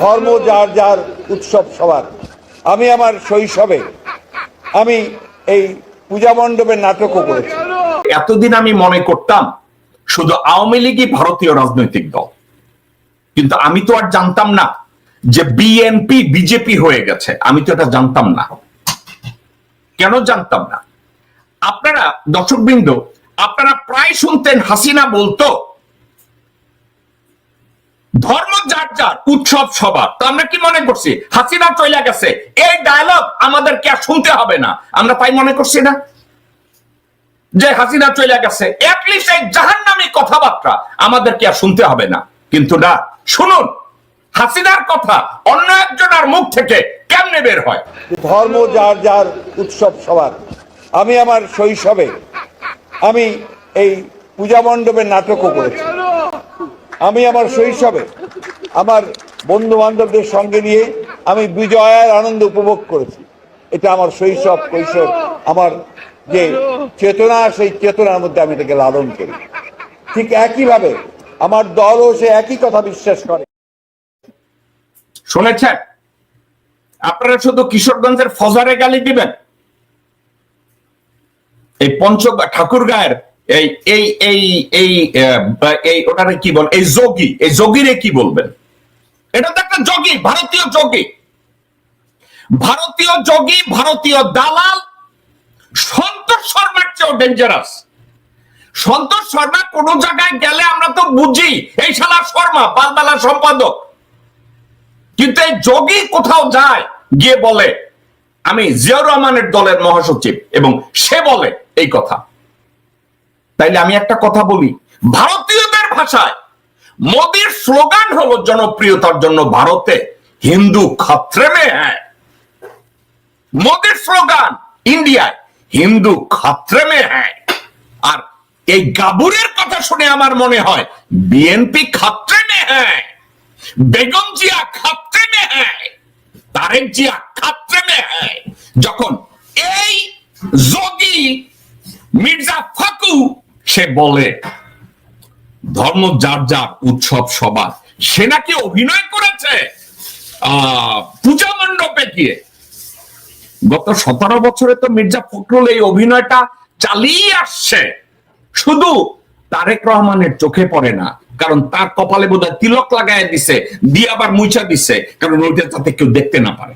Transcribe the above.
ধর্ম যার যার উৎসব সবার। আমি আমার শৈশবে আমি এই পূজা মণ্ডপের নাটকও করেছি। এতদিন আমি মনে করতাম শুধু আওয়ামী লীগই ভারতীয় রাজনৈতিক দল। কিন্তু আমি তো আর জানতাম না যে বিএনপি, বিজেপি হয়ে গেছে। আমি তো এটা জানতাম না। কেন জানতাম না? আপনারা, দর্শকবৃন্দ, আপনারা প্রায় শুনতেন হাসিনা বলতো ধর্ম যার যার, উৎসব সবার। তো আমরা কি মনে করছি? হাসিনা চলে গেছে। এই ডায়লগ আমাদেরকে আর শুনতে হবে না। আমরা তাই মনে করছি না? যে হাসিনা চলে গেছে অ্যাটলিস্ট এই জাহান্নামী কথাবার্তা আমাদেরকে আর শুনতে হবে না। কিন্তু না, শুনুন, হাসিনার কথা অন্য একজনের মুখ থেকে কেমনে বের হয়? ধর্ম যার যার, উৎসব সবার। আমি আমার শৈশবে আমি এই পূজা মণ্ডপের নাটকও করেছি। আমি আমার শৈশবে আমার বন্ধু বান্ধবদের সঙ্গে নিয়ে আমি বিজয়ের আনন্দ উপভোগ করেছি। এটা আমার শৈশব, কৈশোর, আমার যে চেতনা, সেই চেতনার মধ্যে আমি এটাকে লালন করি। ঠিক একইভাবে আমার দলও সে একই কথা বিশ্বাস করে। শুনেছেন আপনারা শুধু কিশোরগঞ্জের ফজারে গালি দিবেন। এই পঞ্চ ঠাকুর গায়ের এই এই এই এই এই, ওটারে কি বল? এই যোগী, এই যোগীরে কি বলবেন? এটা তো একটা যোগী, ভারতীয় যোগী। ভারতীয় যোগী, ভারতীয় দালাল, সন্তোষ শর্মার চেয়েও ডেঞ্জারাস সন্তোষ শর্মা কোন জায়গায় গেলে আমরা তো বুঝি, এই শালা শর্মা, বালবেলা সম্পাদক। কিন্তু এই যোগী কোথাও যায়, গিয়ে বলে, আমি জিয়াউর রহমানের দলের মহাসচিব এবং সে বলে এই কথা। তাইলে আমি একটা কথা বলি, ভারতীয়দের ভাষায় মোদির স্লোগান হলো জনপ্রিয়তার জন্য ভারতে হিন্দু খত্রে মে হ্যায়। মোদির স্লোগান, ইন্ডিয়ায় হিন্দু খত্রে মে হ্যায়। আর এই গাবুরের কথা শুনে আমার মনে হয় বিএনপি খত্রে মে হ্যায়, বেগম জিয়া খাত্রে মে হ্যায়, তারেক জিয়া খাত্রে মে হ্যায়। যখন এই যোগী মির্জা ফাকু সে বলে, ধর্ম যার যার উৎসব সবার। সে নাকি অভিনয় করেছে পূজা মণ্ডপে গিয়ে। গত সতেরো বছরে তো মির্জা ফখরুল এই অভিনয়টা চালিয়ে আসছে। শুধু তারেক রহমানের চোখে পড়ে না, কারণ তার কপালে বোধহয় তিলক লাগায় দিছে, দিয়ে আবার মুইচা দিছে, কারণ ওইটা যাতে কেউ দেখতে না পারে।